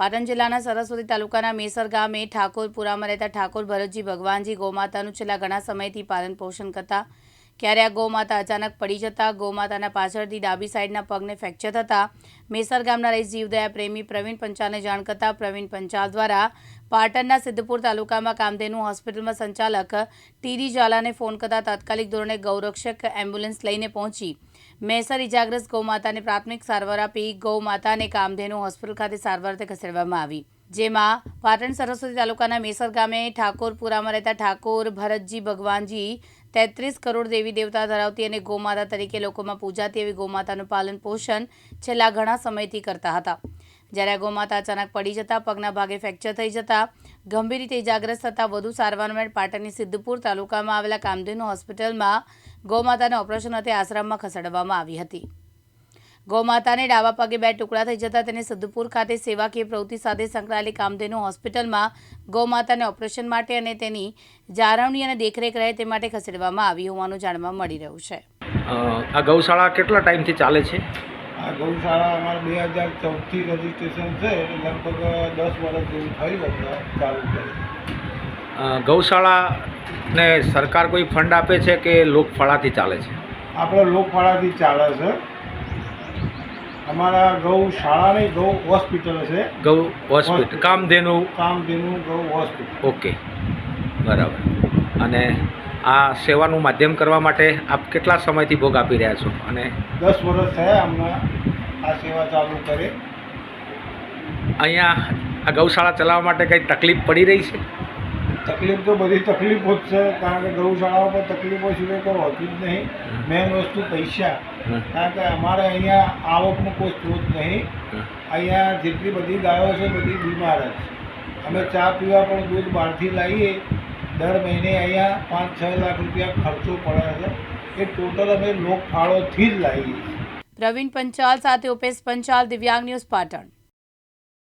પાટણ જિલ્લાના સરસ્વતી તાલુકાના મેસર ગામે ઠાકોરપુરામાં રહેતા ઠાકોર ભરતજી ભગવાનજી ગૌમાતાનું છેલ્લા ઘણા સમયથી પાલન પોષણ કરતા. ક્યારે આ ગૌમાતા અચાનક પડી જતા, ગૌમાતાના પાછળથી ડાબી સાઈડના પગને ફ્રેક્ચર થતાં. મેસર ગામના રહીશ જીવદયા પ્રેમી પ્રવીણ પંચાલને જાણ કરતા પ્રવીણ પંચાલ દ્વારા પાટણના સિદ્ધપુર તાલુકામાં કામધેનુ હોસ્પિટલમાં સંચાલક ટીડી ઝાલાને ફોન કરતા તાત્કાલિક ધોરણે ગૌરક્ષક એમ્બ્યુલન્સ લઈને પહોંચી. મેસર ઇજાગ્રસ્ત ગૌમાતાને પ્રાથમિક સારવાર આપી ગૌમાતાને કામધેનુ હોસ્પિટલ ખાતે સારવારથી ખસેડવામાં આવી. જેમાં પાટણ સરસ્વતી તાલુકાના મેસર ગામે ઠાકોરપુરામાં રહેતા ઠાકોર ભરતજી ભગવાનજી તેત્રીસ કરોડ દેવી દેવતા ધરાવતી અને ગૌમાતા તરીકે લોકોમાં પૂજાતી એવી ગૌમાતાનું પાલન પોષણ છેલ્લા ઘણા સમયથી કરતા હતા. જ્યારે આ અચાનક પડી જતા, પગના ભાગે ફ્રેક્ચર થઈ જતા, ગંભીર રીતે ઇજાગ્રસ્ત થતા વધુ સારવાર માટે પાટણની સિદ્ધપુર તાલુકામાં આવેલા કામધેનુ હોસ્પિટલમાં ગૌમાતાને ઓપરેશન અર્થે આશ્રમમાં ખસેડવામાં આવી હતી. ગૌમાતાને ડાબા પગે બે ટુકડા થઈ જતા, તેને સિદ્ધપુર ખાતે સેવાકીય પ્રવૃત્તિ સાથે સંકળાયેલી કામધેનુ હોસ્પિટલમાં ગૌમાતાને ઓપરેશન માટે અને તેની જાળવણી અને દેખરેખ રહે તે માટે ખસેડવામાં આવી હોવાનું જાણવા મળી રહ્યું છે. આ ગૌશાળા કેટલા ટાઈમથી ચાલે છે? આ ગૌશાળા અમારે બે હજાર ચૌદથી રજીસ્ટ્રેશન છે એટલે લગભગ દસ વર્ષ જેવું થયું હતું ચાલુ કરી અ, ગૌશાળાને સરકાર કોઈ ફંડ આપે છે કે લોકફાળાથી ચાલે છે? આપણે લોકફાળાથી ચાલે છે. અમારા ગૌશાળા નહીં ગૌ હોસ્પિટલ છે. ગૌ હોસ્પિટલ. કામધેનુ? કામધેનુ ગૌ હોસ્પિટલ. ઓકે. બરાબર. અને આ સેવાનું માધ્યમ કરવા માટે આપ કેટલા સમયથી ભોગ આપી રહ્યા છો? અને દસ વર્ષ થયા અમને આ સેવા ચાલુ કરે. અહીંયા આ ગૌશાળા ચલાવવા માટે કંઈ તકલીફ પડી રહી છે? તકલીફ તો બધી તકલીફો જ છે કારણ કે ગૌશાળાઓ પર તકલીફો સિવાય કોઈ હોતી જ નહીં. મેન વસ્તુ પૈસા. કારણ કે અમારે અહીંયા આવકનો કોઈ સ્ત્રોત નહીં. અહીંયા જેટલી બધી ગાયો છે બધી બીમાર જ છે. અમે ચા પીવા પણ દૂધ બહારથી લાવીએ દર મહિને અહીંયા પાંચ, છ લાખ રૂપિયા ખર્ચો પડે છે. એ ટોટલ અમે લોક ફાળોથી જ લાવીએ પ્રવીણ પંચાલ સાથે ઉપેશ પંચાલ, દિવ્યાંગ ન્યૂઝ પાટણ.